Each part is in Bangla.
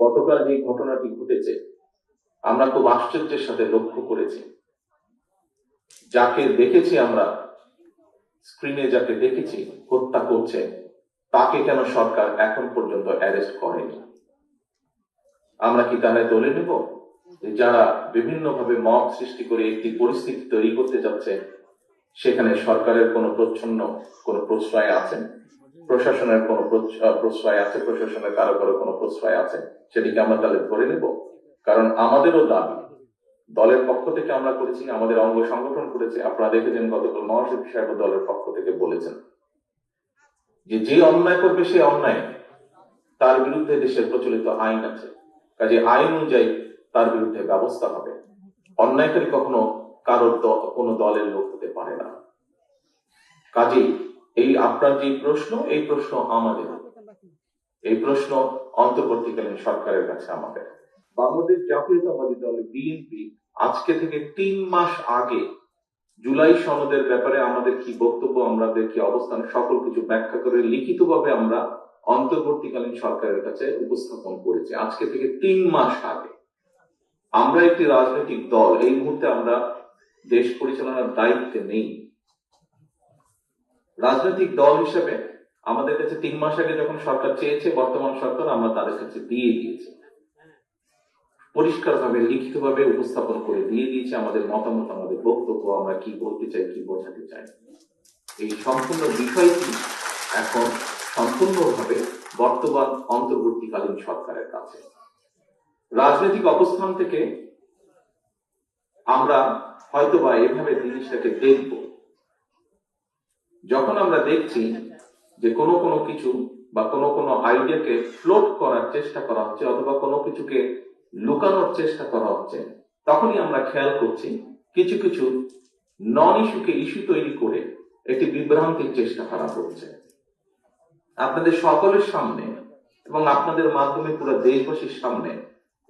গতকাল যে ঘটনাটি ঘটেছে, আমরা খুব আশ্চর্যের সাথে লক্ষ্য করেছি। যাকে দেখেছি আমরা, স্ক্রিনে যাকে দেখেছি, হত্যা করছে, তাকে কেন সরকার এখন পর্যন্ত অ্যারেস্ট করেনি? আমরা কি তাহলে দলে নেব? যারা বিভিন্নভাবে মত সৃষ্টি করে একটি পরিস্থিতি তৈরি করতে যাচ্ছে, সেখানে সরকারের কোনো প্রচ্ছন্ন, কোনো প্রশ্রয় আছে? প্রশাসনের কোনো প্রশ্রয় আছে? প্রশাসনের কারও কারও কোনো প্রশ্রয় আছে? সেটিকে আমরা তাহলে ধরে নেব। কারণ আমাদেরও দাবি, দলের পক্ষ থেকে আমরা করেছি, আমাদের অঙ্গ সংগঠন করেছে। আপনারা দেখেছেন গতকাল মহাসচিব সাহেব দলের পক্ষ থেকে বলেছেন যে যে অন্যায় করবে সে অন্যায়। তার বিরুদ্ধে দেশের প্রচলিত আইন আছে। কাজে আইন অনুযায়ী তার বিরুদ্ধে ব্যবস্থা হবে। অন্যায়কারী কখনো কারোর কোনো দলের লোক হতে পারে না। কাজেই এই আপনার যে প্রশ্ন, এই প্রশ্ন আমাদের। এই প্রশ্ন অন্তর্বর্তীকালীন সরকারের কাছে আমাদের। বাংলাদেশ জাতীয়তাবাদী দল, বিএনপি, আজকে থেকে তিন মাস আগে জুলাই সনদের ব্যাপারে আমাদের কি বক্তব্য, আমাদের কি অবস্থান, সকল কিছু ব্যাখ্যা করে লিখিতভাবে আমরা অন্তর্বর্তীকালীন সরকারের কাছে উপস্থাপন করেছি, আজকে থেকে তিন মাস আগে। আমরা একটি রাজনৈতিক দল, এই মুহূর্তে আমরা দেশ পরিচালনার দায়িত্বে নেই। রাজনৈতিক দল হিসেবে আমাদের কাছে তিন মাস আগে যখন সরকার চেয়েছে, বর্তমান সরকার আমরা তাদের কাছে দিয়ে দিয়েছি। পরিষ্কারভাবে, লিখিতভাবে উপস্থাপন করে দিয়ে দিয়েছি আমাদের মতামত, আমাদের বক্তব্য, আমরা কি বলতে চাই, কি বোঝাতে চাই। এই সম্পূর্ণ বিষয়টি এখন সম্পূর্ণভাবে বর্তমান, অন্তর্বর্তীকালীন সরকারের কাছে। রাজনৈতিক অবস্থান থেকে আমরা হয়তোবা এভাবে জিনিসটাকে দেখব। যখন আমরা দেখছি যে কোনো কোনো কিছু বা কোনো কোনো আইডিয়াকে ফ্লোট করার চেষ্টা করা হচ্ছে অথবা কোনো কিছুকে লুকানোর চেষ্টা করা হচ্ছে, তখনই আমরা খেয়াল করছি কিছু কিছু নন ইস্যুকে ইস্যু তৈরি করে একটি বিভ্রান্তির চেষ্টা করা হচ্ছে। আপনাদের সকলের সামনে এবং আপনাদের মাধ্যমে পুরো দেশবাসীর সামনে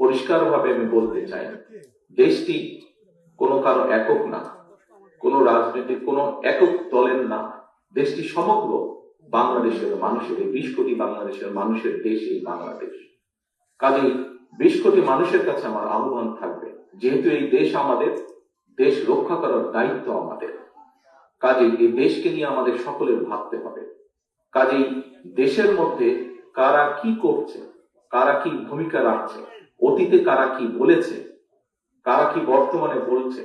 পরিষ্কারভাবে আমি বলতে চাই, দেশটি কোনো কারও একক না, কোনো রাজনৈতিক কোনো একক দলের না। দেশটি সমগ্র বাংলাদেশের মানুষের বিশ কোটি বাংলাদেশের মানুষের দেশ এই বাংলাদেশ। কাজেই বিশ কোটি মানুষের কাছে আমার আহ্বান থাকবে, যেহেতু এই দেশ আমাদের, দেশ রক্ষা করার দায়িত্ব আমাদের। কাজেই এই দেশকে নিয়ে আমাদের সকলের ভাবতে হবে। কাজেই দেশের মধ্যে কারা কি করছে, কারা কি ভূমিকা রাখছে, অতীতে কারা কি বলেছে, কারা কি বর্তমানে বলছে,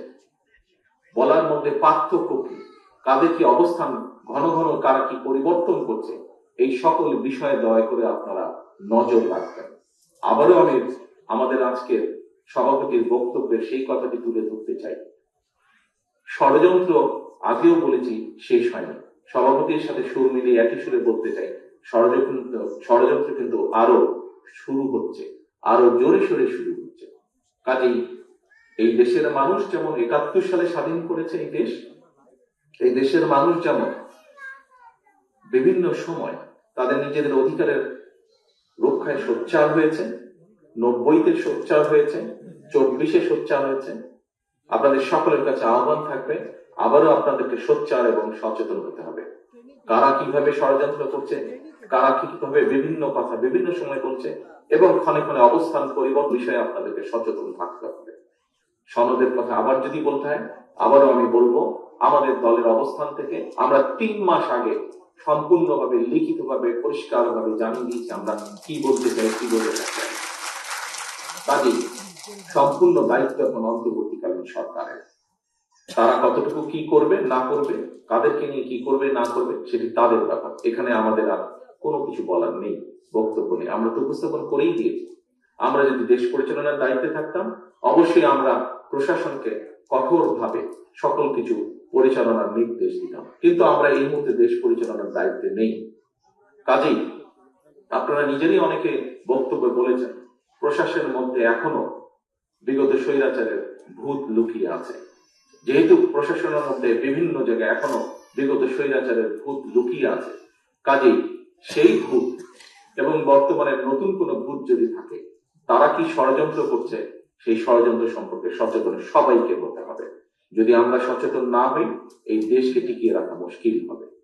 বলার মধ্যে পার্থক্য কি? কাদের কি অবস্থান, ঘন ঘন কারা কি পরিবর্তন করছে, এই সকল বিষয়ে দয়া করে আপনারা নজর রাখবেন। আবারও আমি আমাদের আজকের সভাপতির বক্তব্যের সেই কথাটি তুলে ধরতে চাই। ষড়যন্ত্র আগেও বলেছি, শেষ হয়নি। সভাপতির সাথে সুর মিলিয়ে একই সুরে বলতে চাই, ষড়যন্ত্র ষড়যন্ত্র কিন্তু আরও শুরু হচ্ছে, আরও জোরে সোরে শুরু হচ্ছে। কাজেই এই দেশের মানুষ যেমন একাত্তর সালে স্বাধীন করেছে এই দেশ এই দেশের মানুষ যেমন বিভিন্ন সময় তাদের নিজেদের অধিকারের রক্ষায় সোচ্চার হয়েছে, নব্বইতে সোচ্চার হয়েছে, চব্বিশে সোচ্চার হয়েছে। আপনাদের সকলের কাছে আহ্বান থাকবে, আবারও আপনাদেরকে সোচ্চার এবং সচেতন হতে হবে। কারা কীভাবে ষড়যন্ত্র করছে, কারা কীভাবে বিভিন্ন কথা বিভিন্ন সময় করছে এবং ক্ষণে ক্ষণে অবস্থান পরিবর্তন বিষয়ে আপনাদেরকে সচেতন থাকতে হবে। সনদের কথা আবার যদি বলতে হয়, আবারও আমি বলব আমাদের দলের অবস্থান থেকে আমরা তিন মাস আগে সম্পূর্ণভাবে, লিখিতভাবে, পরিষ্কারভাবে জানিয়ে দিয়েছি আমরা কি বলতে চাই, কি বলতে চাই। কাজেই সম্পূর্ণ দায়িত্ব এখন অন্তর্বর্তীকালীন সরকারের। তারা কতটুকু কি করবে, না করবে, কাদেরকে নিয়ে কি করবে, না করবে, সেটি তাদের ব্যাপার। এখানে আমাদের আর কোনো কিছু বলার নেই, বক্তব্য নেই। আমরা তো উপস্থাপন করেই দিয়েছি। আমরা যদি দেশ পরিচালনার দায়িত্বে থাকতাম, অবশ্যই আমরা প্রশাসনকে কঠোরভাবে সকল কিছু পরিচালনার নির্দেশ দিতাম। কিন্তু আমরা এই মুহূর্তে দেশ পরিচালনার দায়িত্বে নেই। কাজেই আপনারা নিজেরই অনেকে বক্তব্য বলেছেন, প্রশাসনের মধ্যে এখনও বিগত স্বৈরাচারের ভূত লুকিয়ে আছে। যেহেতু প্রশাসনের মধ্যে বিভিন্ন জায়গায় এখনও বিগত স্বৈরাচারের ভূত লুকিয়ে আছে, কাজেই সেই ভূত এবং বর্তমানে নতুন কোন ভূত যদি থাকে, তারা কি ষড়যন্ত্র করছে, সেই ষড়যন্ত্র সম্পর্কে সচেতন সবাইকে হতে হবে। যদি আমরা সচেতন না হই এই দেশকে টিকিয়ে রাখা মুশকিল হবে।